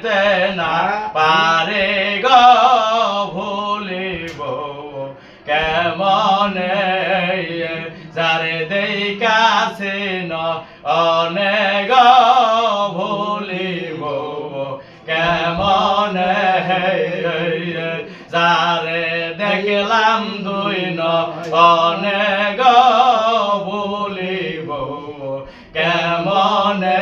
ভুলিতে না পারে গো ভুলিব। কেমনে যারে দেই কাছে ন অনেক ভুলিব। কেমনে যারে দেখলাম দুই ন অনেক ভুলিব। কেমনে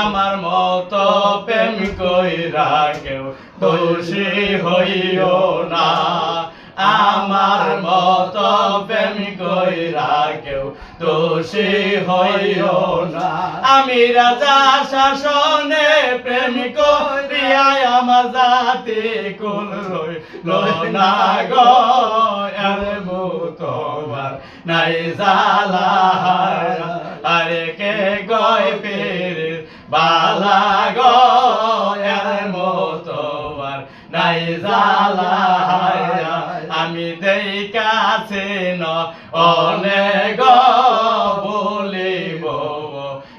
আমার মতো প্রেম কইরা কেউ খুশি হইও না। আমার মতো প্রেম কইরা কেউ দোষী হইও না। আমি রাজা শাসনে প্রেম করিয়া আমার জাতি কুল রইল না গো। আর মুতবার নাই জালা আরে কে গয় পীর বালা নাই আমি দেই কাছে ন অনেক বলিব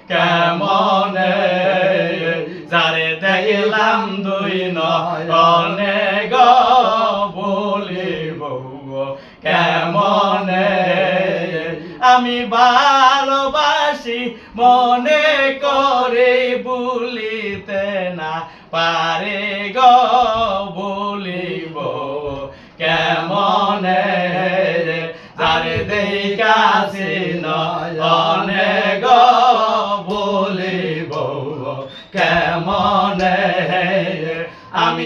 কেমনে? যারে দেখলাম দুই ন অনেক বলিব কেমনে? আমি ভালোবাসি মনে করে করে বলিতে না পারে গ বলিব। কেমন আরে দেই কাছে ননে গ বলিব। কেমন আমি